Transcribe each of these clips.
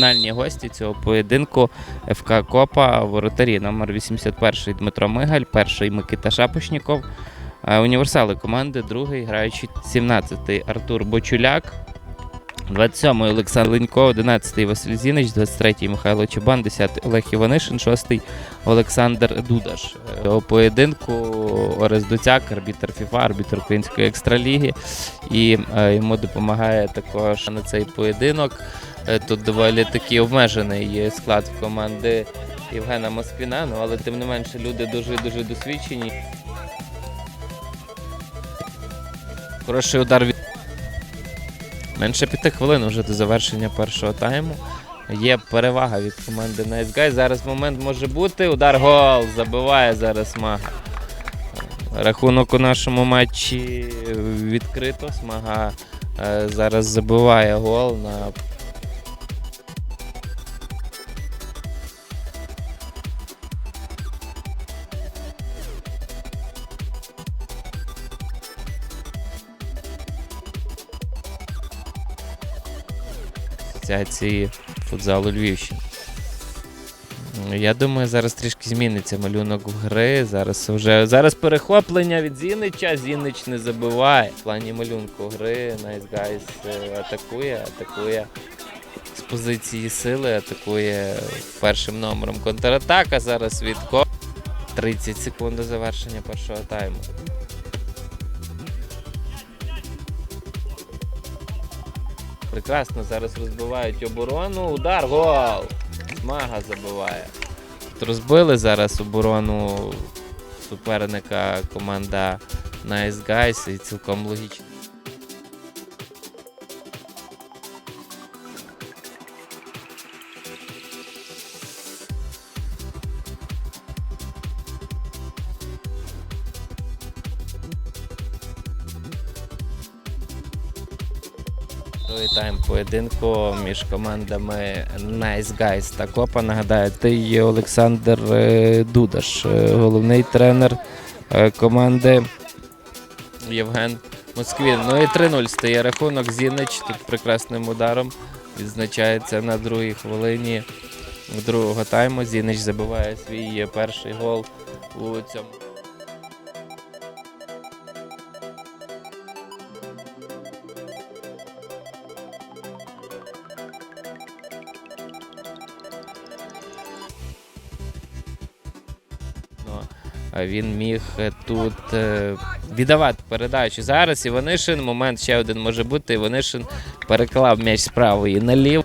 Фінальні гості цього поєдинку ФК Копа, воротарі номер 81 Дмитро Мигаль, перший Микита Шапошніков, е, універсали команди, другий граючий 17-й Артур Бочуляк, 27-й Олександр Ленько, 11-й Василь Зінич, 23-й Михайло Чубан, 10-й Олег Іванишин, 6-й Олександр Дудаш. Е, У поєдинку Орес Дуцяк, арбітр ФІФА, арбітр Української екстраліги. І е, йому допомагає також на цей поєдинок. Е, Тут доволі такий обмежений склад в команди Євгена Москвіна, ну, але тим не менше люди дуже дуже досвідчені. Хороший удар від. Менше п'яти хвилин вже до завершення першого тайму. Є перевага від команди Nice Guys. Зараз момент може бути. Удар гол. Забиває зараз Мага. Рахунок у нашому матчі відкрито. Смага е, зараз забиває гол на асоціації футзалу Львівщини. Я думаю, зараз трішки зміниться малюнок гри. Зараз вже зараз перехоплення від Зінича. Зінич не забиває. В плані малюнку гри Nice Guys е, атакує, атакує з позиції сили, атакує першим номером контратака. Зараз від Ко. 30 секунд до завершення першого тайму. Прекрасно зараз розбивають оборону. Удар, гол! Смага забиває. Розбили зараз оборону суперника команда Nice Guys і цілком логічно. Другий тайм поєдинку між командами Nice Guys та Копа. Нагадаю, ти є Олександр е, Дудаш, е, головний тренер е, команди Євген Москвін. Ну і 3-0 стає рахунок. Зінич тут прекрасним ударом відзначається на другій хвилині другого тайму. Зінич забиває свій перший гол у цьому. Він міг е, тут е, віддавати передачу. Зараз Іванишин, момент ще один може бути. Іванишин переклав м'яч з правої налів.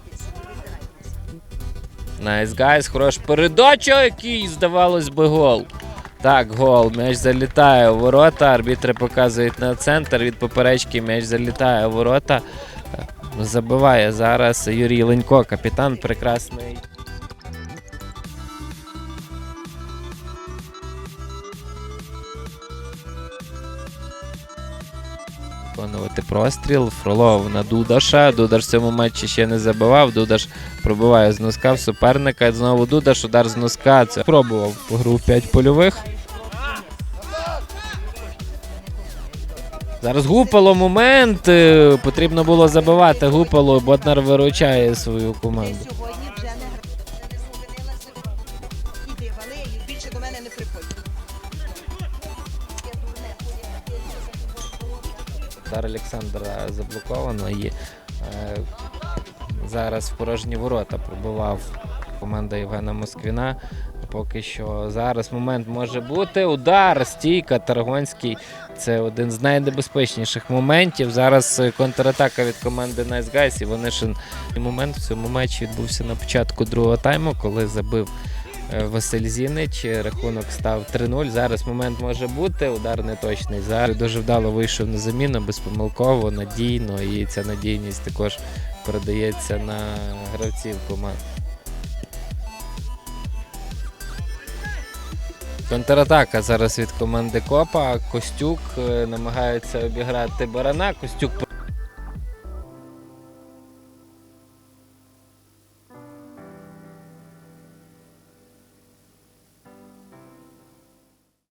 Найс гайс, хороша передача, який, здавалось би, гол. Так, гол. М'яч залітає у ворота. Арбітри показують на центр. Від поперечки м'яч залітає у ворота. Е, Забиває зараз Юрій Ленько, капітан прекрасний. Виконувати простріл. Фролов на Дудаша. Дудаш в цьому матчі ще не забивав. Дудаш пробиває з носка в суперника. Знову Дудаш, удар з носка. Це пробував гру в 5 польових. Зараз гупало момент. е, Потрібно було забивати гупало. Ботнар виручає свою команду. Удар Олександра заблоковано і е, зараз в порожні ворота пробивав команда Євгена Москвіна. Поки що зараз момент може бути. Удар, стійка, Таргонський. Це один з найнебезпечніших моментів. Зараз е, контратака від команди Nice. І вони ж момент в цьому матчі відбувся на початку другого тайму, коли забив Василь Зінич. Рахунок став 3-0. Зараз момент може бути. Удар неточний. Зараз дуже вдало вийшов на заміну, безпомилково, надійно. І ця надійність також передається на гравців команд. Контратака зараз від команди Копа. Костюк е, намагається обіграти барана. Костюк